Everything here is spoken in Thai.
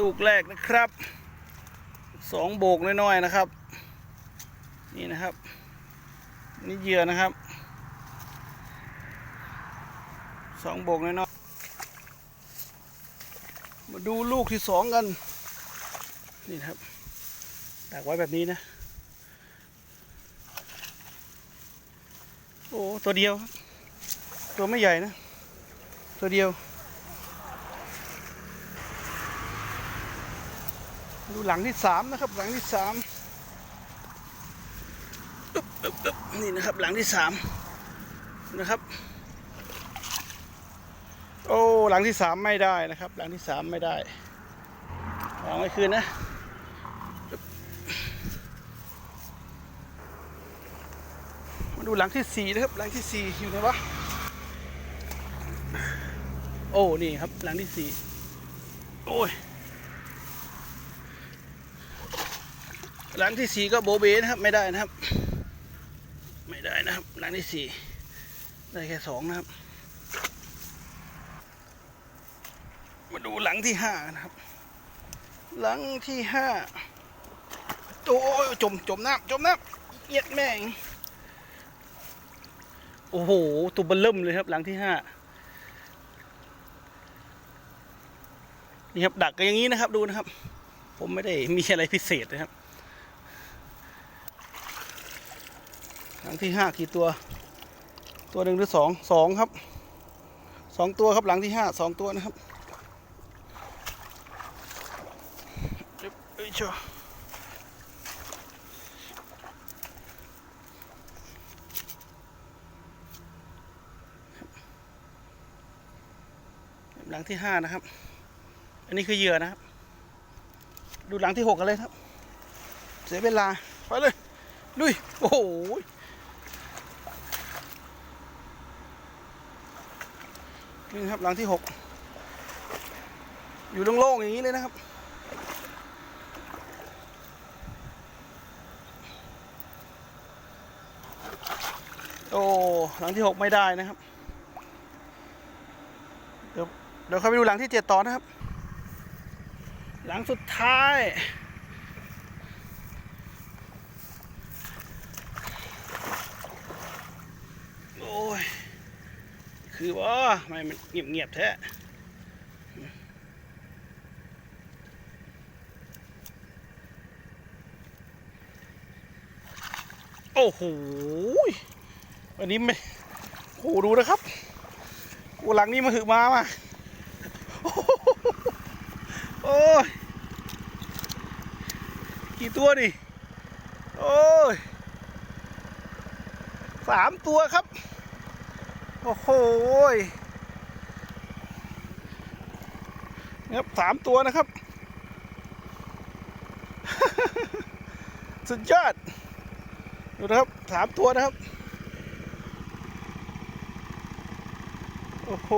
ลูกแรกนะครับสองโบกน้อยๆนะครับ นี่นะครับ นี่เหยื่อนะครับสองโบกน้อยๆมาดูลูกที่สองกัน นี่นะครับตักไว้แบบนี้นะ โอ้ตัวเดียว ตัวไม่ใหญ่นะ ตัวเดียว ดูหลังที่สามนะครับ หลังที่สามนี่นะครับ หลังที่สามนะครับ โอ้หลังที่สามไม่ได้นะครับ หลังที่สามไม่ได้วางไว้คืนนะมาดูหลังที่สี่นะครับ หลังที่สี่อยู่ไหนวะโอ้นี่ครับ หลังที่สี่โอ้ย หลังที่สี่ก็โบเบนะครับ ไม่ได้นะครับ ไม่ได้นะครับ หลังที่สี่ได้แค่สองนะครับ มาดูหลังที่ห้านะครับ หลังที่ห้าโอ้ยจมจมน้ำจมน้ำเอียดแม่งโอ้โหตัวเบลเริ่มเลยครับ หลังที่ห้านี่ครับดักกันอย่างนี้นะครับดูนะครับ ผมไม่ได้มีอะไรพิเศษนะครับ หลังที่ห้ากี่ตัว ตัวหนึ่งหรือสองสองครับสองตัวครับหลังที่ห้าสองตัวนะครับเอ้ยเอ้ยชัวหลังที่ห้านะครับ อันนี้คือเหยื่อนะครับ ดูหลังที่หกกันเลยครับ เสียเวลา ไปเลย ลุย โอ้โห นี่ครับหลังที่หกอยู่โล่งๆอย่างนี้เลยนะครับ โอ้หลังที่หกไม่ได้นะครับ เดี๋ยวเดี๋ยวเข้าไปดูหลังที่เจ็ดต่อนะครับ หลังสุดท้าย โอ้ย คือว่าทำไมมันเงียบเงียบๆแท้โอ้โหวันนี้ไม่โหดูนะครับกูหลังนี้มาหือมามาโอ้ยกี่ตัวดิโอ้ยสามตัวครับ โอ้โหนะครับสามตัวนะครับ สุดยอด ดูนะครับสามตัวนะครับ โอ้โห